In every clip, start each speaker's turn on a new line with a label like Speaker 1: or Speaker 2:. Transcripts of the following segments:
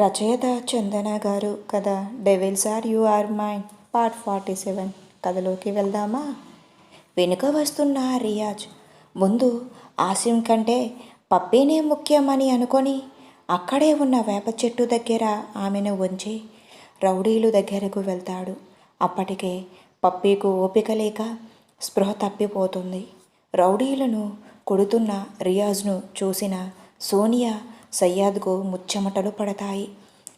Speaker 1: రచయిత చందన గారు కథ devils are you are mind part forty seven కథలోకి వెళ్దామా? వెనుక వస్తున్న రియాజ్. ముందు ఆసిం కంటే పప్పీనే ముఖ్యమని అనుకొని అక్కడే ఉన్న వేప చెట్టు దగ్గర ఆమెను ఉంచి రౌడీలు దగ్గరకు వెళ్తాడు. అప్పటికే పప్పీకు ఓపిక లేక స్పృహ తప్పిపోతుంది. రౌడీలను కొడుతున్న రియాజ్ను చూసిన సోనియా సయ్యాద్కు ముచ్చెమటలు పడతాయి.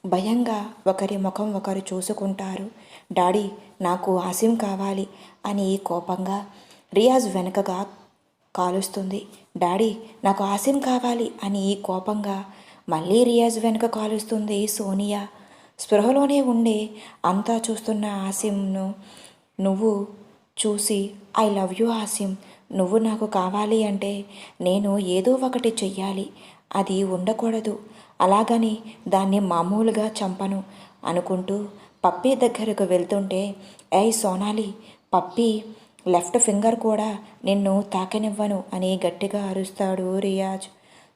Speaker 1: భయంగా ఒకరి ముఖం ఒకరు చూసుకుంటారు. డాడీ నాకు ఆసిం కావాలి అని కోపంగా రియాజ్ వెనకగా కాలుస్తుంది. డాడీ నాకు ఆసిం కావాలి అని కోపంగా మళ్ళీ రియాజ్ వెనుక కాలుస్తుంది సోనియా. స్పృహలోనే ఉండే అంతా చూస్తున్న ఆసిమ్ను నువ్వు చూసి ఐ లవ్ యూ ఆసిమ్ నువ్వు నాకు కావాలి అంటే నేను ఏదో ఒకటి చెయ్యాలి. అది ఉండకూడదు. అలాగని దాన్ని మామూలుగా చంపను అనుకుంటూ పప్పీ దగ్గరకు వెళ్తుంటే ఏయ్ సోనాలి పప్పీ లెఫ్ట్ ఫింగర్ కూడా నిన్ను తాకనివ్వను అని గట్టిగా అరుస్తాడు రియాజ్.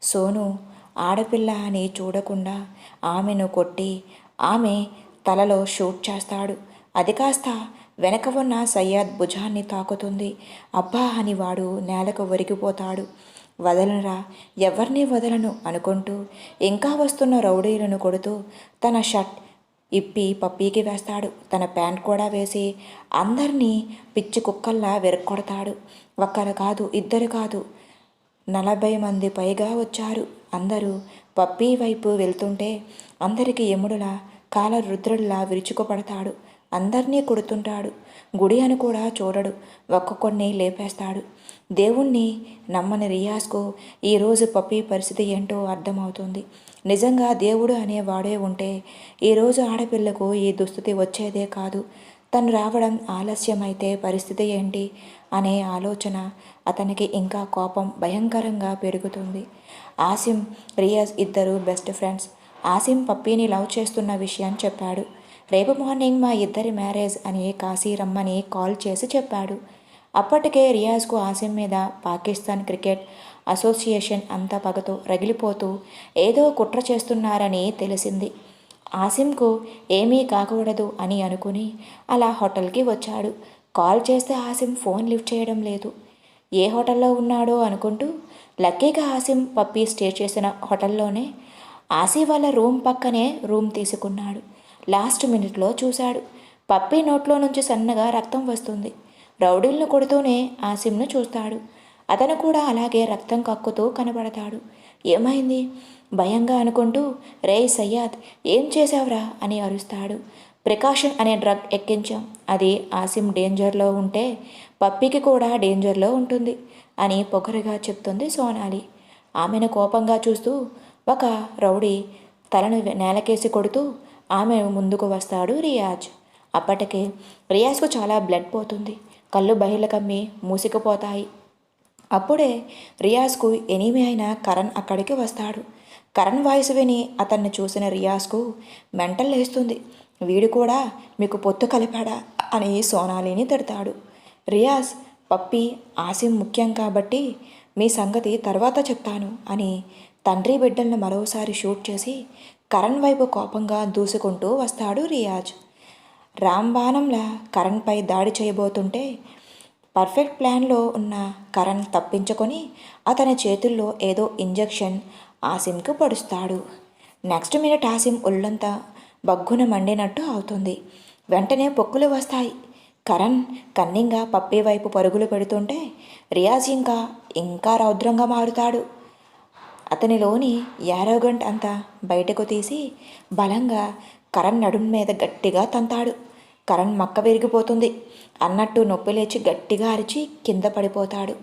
Speaker 1: సోను ఆడపిల్ల అని చూడకుండా ఆమెను కొట్టి ఆమె తలలో షూట్ చేస్తాడు. అది కాస్త వెనక ఉన్న సయ్యాద్ భుజాన్ని తాకుతుంది. అబ్బా అని వాడు నేలకు ఒరిగిపోతాడు. వదలరా. ఎవరిని వదలను అనుకుంటూ ఇంకా వస్తున్న రౌడీలను కొడుతూ తన షర్ట్ ఇప్పి పప్పీకి వేస్తాడు. తన ప్యాంట్ కూడా వేసి అందరినీ పిచ్చి కుక్కల్లా వెరక్కొడతాడు. ఒక్కరు కాదు ఇద్దరు కాదు నలభై మంది పైగా వచ్చారు. అందరూ పప్పీ వైపు వెళ్తుంటే అందరికీ యముడులా కాలరుద్రుడిలా విరుచుకుపడతాడు. అందరినీ కొడుతుంటాడు. గుడి అని కూడా చూడడు. ఒక్కొక్కడిని లేపేస్తాడు. దేవుణ్ణి నమ్మని రియాజ్కు ఈరోజు పప్పి పరిస్థితి ఏంటో అర్థమవుతుంది. నిజంగా దేవుడు అనే వాడే ఉంటే ఈరోజు ఆడపిల్లకు ఈ దుస్థితి వచ్చేదే కాదు. తను రావడం ఆలస్యమైతే పరిస్థితి ఏంటి అనే ఆలోచన అతనికి ఇంకా కోపం భయంకరంగా పెరుగుతుంది. ఆసిం రియాజ్ ఇద్దరు బెస్ట్ ఫ్రెండ్స్. ఆసిం పప్పీని లవ్ చేస్తున్న విషయం చెప్పాడు. రేపు మార్నింగ్ మా ఇద్దరి మ్యారేజ్ అని కాశీ రమ్మని కాల్ చేసి చెప్పాడు. అప్పటికే రియాజ్కు ఆసిం మీద పాకిస్తాన్ క్రికెట్ అసోసియేషన్ అంత పగతో రగిలిపోతూ ఏదో కుట్ర చేస్తున్నారని తెలిసింది. ఆసిమ్కు ఏమీ కాకూడదు అని అనుకుని అలా హోటల్కి వచ్చాడు. కాల్ చేస్తే ఆసిమ్ ఫోన్ లిఫ్ట్ చేయడం లేదు. ఏ హోటల్లో ఉన్నాడో అనుకుంటూ లక్కీగా ఆసిమ్ పప్పి స్టే చేసిన హోటల్లోనే ఆసి వాళ్ళ రూమ్ పక్కనే రూమ్ తీసుకున్నాడు. లాస్ట్ మినిట్లో చూశాడు. పప్పి నోట్లో నుంచి సన్నగా రక్తం వస్తుంది. రౌడీలను కొడుతూనే ఆసిమ్ను చూస్తాడు. అతను కూడా అలాగే రక్తం కక్కుతూ కనబడతాడు. ఏమైంది? భయంగా అనుకుంటూ రే సయ్యాద్ ఏం చేశావురా? అని అరుస్తాడు. ప్రికాషన్ అనే డ్రగ్ ఎక్కించాం. అది ఆసిమ్ డేంజర్లో ఉంటే పప్పికి కూడా డేంజర్లో ఉంటుంది అని పొగరుగా చెప్తుంది సోనాలి. ఆమెను కోపంగా చూస్తూ ఒక రౌడీ తలను నేలకేసి కొడుతూ ఆమె ముందుకు వస్తాడు రియాజ్. అప్పటికే రియాజ్కు చాలా బ్లడ్ పోతుంది. కళ్ళు బహిర్ల కమ్మి మూసుకుపోతాయి. అప్పుడే రియాజ్కు ఎనిమి అయిన కరణ్ అక్కడికి వస్తాడు. కరణ్ వాయిస్ విని అతన్ని చూసిన రియాజ్కు మెంటల్ లేస్తుంది. వీడు కూడా మీకు పొత్తు కలిపాడా అని సోనాలిని తిడతాడు. రియాజ్ పప్పి ఆసిం ముఖ్యం కాబట్టి మీ సంగతి తర్వాత చెప్తాను అని తండ్రి బిడ్డలను మరోసారి షూట్ చేసి కరణ్ వైపు కోపంగా దూసుకుంటూ వస్తాడు రియాజ్. రాంబాణంలా కరణ్పై దాడి చేయబోతుంటే పర్ఫెక్ట్ ప్లాన్లో ఉన్న కరణ్ తప్పించుకొని అతని చేతుల్లో ఏదో ఇంజెక్షన్ ఆసిమ్కు పడుస్తాడు. నెక్స్ట్ మినిట్ ఆసిమ్ ఒళ్ళంతా బగ్గున మండినట్టు అవుతుంది. వెంటనే పొక్కులు వస్తాయి. కరణ్ కన్నింగా పప్పి వైపు పరుగులు పెడుతుంటే రియాజ్ ఇంకా ఇంకా రౌద్రంగా మారుతాడు. అతనిలోని యారోగంట్ అంతా బయటకు తీసి బలంగా కరణ్ నడుం మీద గట్టిగా తంతాడు. కరణ్ మక్క విరిగిపోతుంది. అన్నట్టు నొప్పి లేచి గట్టిగా అరిచి కింద పడిపోతాడు.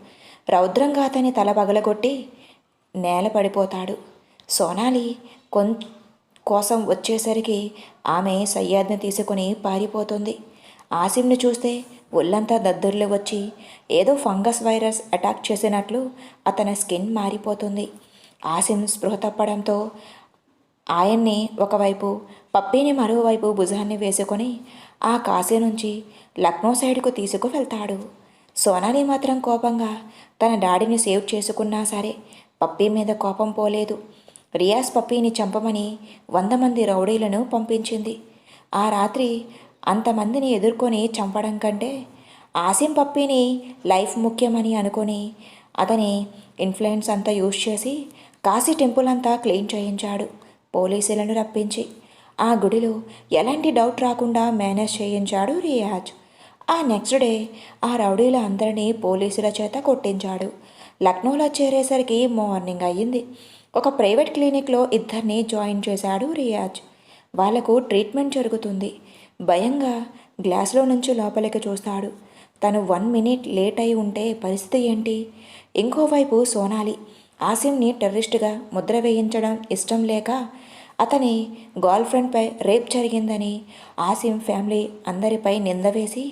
Speaker 1: రౌద్రంగా అతని తల పగలగొట్టి నేల పడిపోతాడు. సోనాలి కొం కోసం వచ్చేసరికి ఆమె సయ్యాద్ని తీసుకుని పారిపోతుంది. ఆసిమ్ని చూస్తే ఒళ్ళంతా దద్దుర్లు వచ్చి ఏదో ఫంగస్ వైరస్ అటాక్ చేసినట్లు అతని స్కిన్ మారిపోతుంది. ఆసిం స్పృహ తప్పడంతో ఆయన్ని ఒకవైపు పప్పీని మరోవైపు భుజాన్ని వేసుకొని ఆ కాశీ నుంచి లక్నో సైడ్కు తీసుకు వెళ్తాడు. సోనాలి మాత్రం కోపంగా తన డాడీని సేవ్ చేసుకున్నా సరే పప్పీ మీద కోపం పోలేదు. రియాస్ పప్పీని చంపమని వంద మంది రౌడీలను పంపించింది. ఆ రాత్రి అంతమందిని ఎదుర్కొని చంపడం కంటే ఆసిం పప్పీని లైఫ్ ముఖ్యమని అనుకొని అతని ఇన్ఫ్లుయెన్స్ అంతా యూజ్ చేసి కాశీ టెంపుల్ అంతా క్లీన్ చేయించాడు. పోలీసులను రప్పించి. ఆ గుడిలో ఎలాంటి డౌట్ రాకుండా మేనేజ్ చేయించాడు రియాజ్. ఆ నెక్స్ట్ డే ఆ రౌడీల అందరినీ పోలీసుల చేత కొట్టించాడు. లక్నోలో చేరేసరికి మార్నింగ్ అయ్యింది. ఒక ప్రైవేట్ క్లినిక్లో ఇద్దరిని జాయిన్ చేశాడు రియాజ్. వాళ్ళకు ట్రీట్మెంట్ జరుగుతుంది. భయంగా గ్లాస్లో నుంచి లోపలికి చూస్తాడు. తను వన్ మినిట్ లేట్ అయి ఉంటే పరిస్థితి ఏంటి? ఇంకోవైపు సోనాలి. ఆసిమ్ని టెర్రరిస్ట్గా ముద్ర వేయించడం ఇష్టం లేక అతని గర్ల్ ఫ్రెండ్పై రేప్ జరిగిందని ఆసిమ్ ఫ్యామిలీ అందరిపై నింద వేసి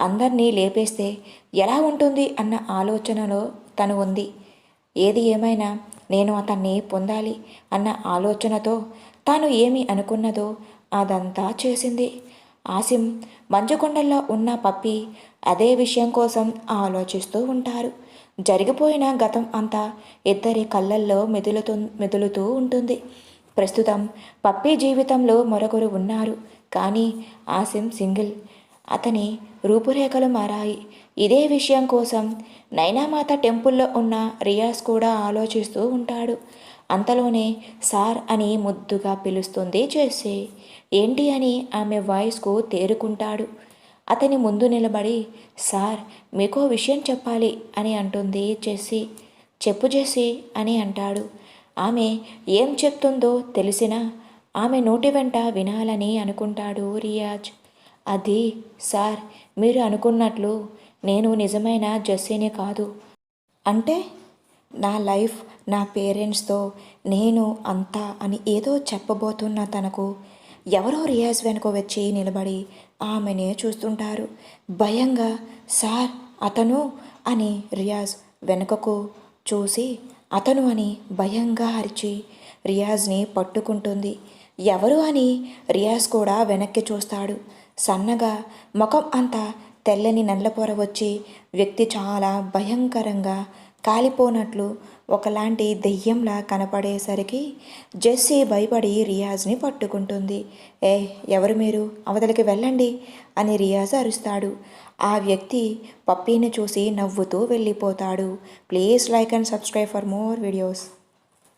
Speaker 1: అందరినీ లేపేస్తే ఎలా ఉంటుంది? అన్న ఆలోచనలో తను ఉంది. ఏది ఏమైనా నేను అతన్ని పొందాలి అన్న ఆలోచనతో తాను ఏమి అనుకున్నదో అదంతా చేసింది. ఆసిమ్ మంచుకొండల్లో ఉన్న పప్పి అదే విషయం కోసం ఆలోచిస్తూ ఉంటారు. జరిగిపోయిన గతం అంతా ఇద్దరి కళ్ళల్లో మెదులుతూ మెదులుతూ ఉంటుంది. ప్రస్తుతం పప్పి జీవితంలో మరొకరు ఉన్నారు. కానీ ఆసిమ్ సింగిల్. అతని రూపురేఖలు మారాయి. ఇదే విషయం కోసం నైనామాత టెంపుల్లో ఉన్న రియాజ్ కూడా ఆలోచిస్తూ ఉంటాడు. అంతలోనే సార్ అని ముద్దుగా పిలుస్తుంది చేసే. ఏంటి అని ఆమె వాయిస్కు తేరుకుంటాడు. అతని ముందు నిలబడి సార్ మీకో విషయం చెప్పాలి అని అంటుంది జెస్సీ చెప్పు జెస్సీ అని అంటాడు. ఆమె ఏం చెప్తుందో తెలిసినా ఆమె నోటి వెంట వినాలని అనుకుంటాడు రియాజ్. అది సార్ మీరు అనుకున్నట్లు నేను నిజమైన జస్సీని కాదు. అంటే నా లైఫ్ నా పేరెంట్స్తో నేను అంతా అని ఏదో చెప్పబోతున్న తనకు ఎవరో రియాజ్ వెనుక వచ్చి నిలబడి ఆమెనే చూస్తుంటారు. భయంగా సార్ అతను అని రియాజ్ వెనుకకు చూసి అతను అని భయంగా అరిచి రియాజ్ని పట్టుకుంటుంది. ఎవరు అని రియాజ్ కూడా వెనక్కి చూస్తాడు. సన్నగా ముఖం అంతా తెల్లని నల్లపొర వచ్చి వ్యక్తి చాలా భయంకరంగా కాలిపోనట్లు ఒకలాంటి దెయ్యంలా కనపడేసరికి జెస్సీ భయపడి రియాజ్ని పట్టుకుంటుంది. ఏ ఎవరు మీరు? అవతలికి వెళ్ళండి అని రియాజ్ అరుస్తాడు. ఆ వ్యక్తి పప్పీని చూసి నవ్వుతూ వెళ్ళిపోతాడు. Please like and subscribe for more videos.